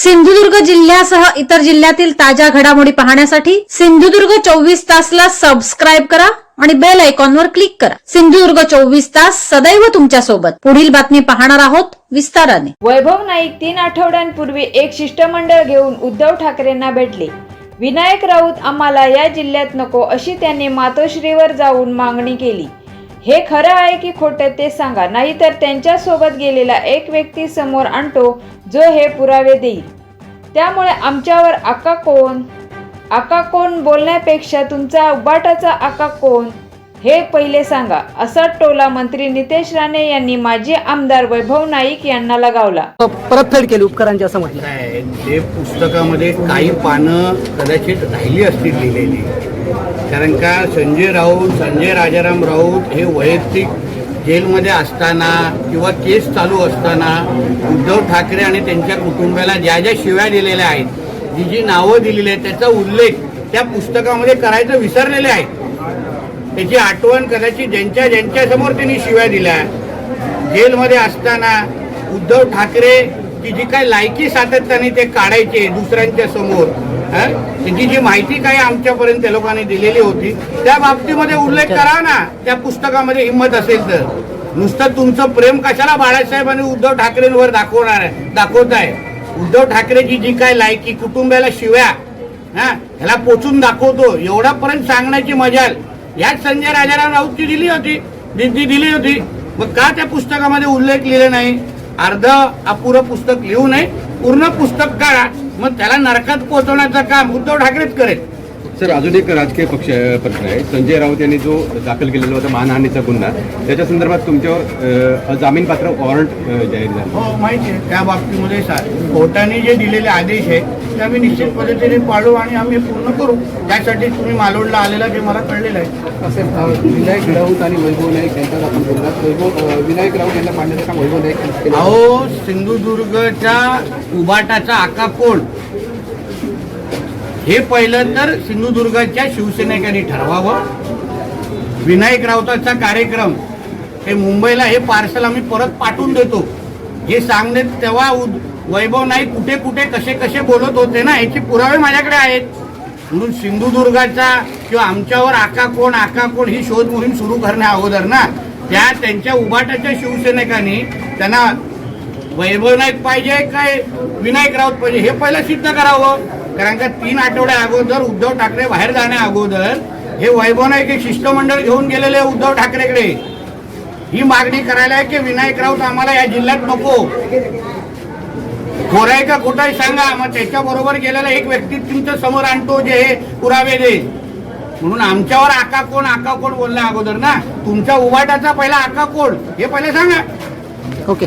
सिंधुदुर्ग जिल्ह्यासह इतर जिल्ह्यातील ताज्या घडामोडी पाहण्यासाठी सिंधुदुर्ग चोवीस तासला सबस्क्राईब करा आणि बेल आयकॉनवर क्लिक करा. सिंधुदुर्ग चोवीस तास सदैव तुमच्यासोबत पुढील बातमी पाहणार आहोत विस्ताराने. वैभव नाईक तीन आठवड्यांपूर्वी एक शिष्टमंडळ घेऊन उद्धव ठाकरेंना भेटले. विनायक राऊत आम्हाला या जिल्ह्यात नको अशी त्यांनी मातोश्रीवर जाऊन मागणी केली. हे खरं आहे की खोटं ते सांगा. नाहीतर त्यांच्यासोबत गेलेला एक व्यक्ती समोर आणतो जो हे पुरावे देईल. त्यामुळे आमच्यावर आका कोण? आका कोण बोलण्यापेक्षा तुमचा उबाटाचा आका कोण? हे पहिले सांगा असा टोला मंत्री नितेश राणे यांनी माजी आमदार वैभव नाईक यांना लगावला. परतफेड केली उपकरांची असं म्हटलं काय ते पुस्तकामध्ये काही पानं कदाचित राहिली असतील लिहिलेली. कारण का संजय राऊत संजय राजाराम राऊत हे वैयक्तिक जेलमध्ये असताना किंवा केस चालू असताना उद्धव ठाकरे आणि त्यांच्या कुटुंबाला ज्या ज्या शिव्या दिलेल्या आहेत जी जी नावं दिलेली आहेत त्याचा उल्लेख त्या पुस्तकामध्ये करायचं विसरलेले आहेत. त्याची आठवण कदाचित ज्यांच्या ज्यांच्या समोर त्यांनी शिव्या दिल्या. जेलमध्ये असताना उद्धव ठाकरे ची जी काही लायकी सातत्याने ते काढायचे दुसऱ्यांच्या समोर त्यांची जी माहिती काही आमच्यापर्यंत त्या लोकांनी दिलेली होती त्या बाबतीमध्ये उल्लेख करा ना. त्या पुस्तकामध्ये हिंमत असेल तर. नुसतं तुमचं प्रेम कशाला बाळासाहेब आणि उद्धव ठाकरेंवर दाखवणार आहे दाखवताय उद्धव ठाकरेची जी काय लायकी कुटुंबाला शिव्या हा? ह्याला पोचून दाखवतो. एवढापर्यंत सांगण्याची मजाल. याच संजय राजाराम राऊतची दिली होती दिदी दिली होती. मग का त्या पुस्तकामध्ये उल्लेख लिहिले नाही? अर्ध अपुरं पुस्तक लिहू नये पूर्ण पुस्तक काढा. मग त्याला नरकात पोहोचवण्याचं काम उद्धव ठाकरेच करेल. सर अजून एक राजकीय पक्ष प्रश्न आहे. संजय राऊत यांनी जो दाखल केलेला होता मानहानीचा गुन्हा त्याच्या संदर्भात तुमच्यावर जामीनपात्र वॉरंट जाहीर झालं. हो माहिती आहे. त्या बाबतीमध्ये सा- कोर्टाने जे दिलेले आदेश आहेत ते आम्ही निश्चित पद्धतीने पाळू आणि आम्ही पूर्ण करू. त्यासाठी तुम्ही मालोडला आलेला ते मला कळलेलं आहे. असेल अ, विनायक राऊत आणि वैभव नाईक यांच्यात आपण वैभव विनायक राऊत यांना पाडण्याचं काम वैभव नाईक अहो सिंधुदुर्गच्या उबाटाचा आका कोण? हे पहिलं तर सिंधुदुर्गाच्या शिवसेनेकांनी ठरवावं. विनायक राऊताचा कार्यक्रम हे मुंबईला हे पार्सल आम्ही परत पाठवून देतो. हे सांगणे तेव्हा उद- वैभव नाईक कुठे कुठे कसे कसे बोलत होते ना याचे पुरावे माझ्याकडे आहेत. म्हणून सिंधुदुर्गाचा किंवा आमच्यावर आका कोण आका कोण ही शोध मोहीम सुरू करण्या अगोदर ना त्या त्यांच्या उभाटाच्या शिवसैनिकांनी त्यांना वैभव नाईक पाहिजे काय विनायक राऊत पाहिजे हे पहिलं सिद्ध करावं. कारण का तीन आठवड्या अगोदर उद्धव ठाकरे बाहेर जाण्या अगोदर हे वैभव नाईक एक शिष्टमंडळ घेऊन गेलेले उद्धव ठाकरेकडे. ही मागणी करायला आहे की विनायक राऊत आम्हाला या जिल्ह्यात नको. खोराय का खोटाय सांगा. मग त्याच्याबरोबर गेलेला एक व्यक्ती तुमच्यासमोर आणतो जे हे पुरावे दे. म्हणून आमच्यावर आका कोण आका कोण बोलला अगोदर ना? तुमच्या उभाटाचा पहिला आका कोण? हे पहिले सांगा. ओके.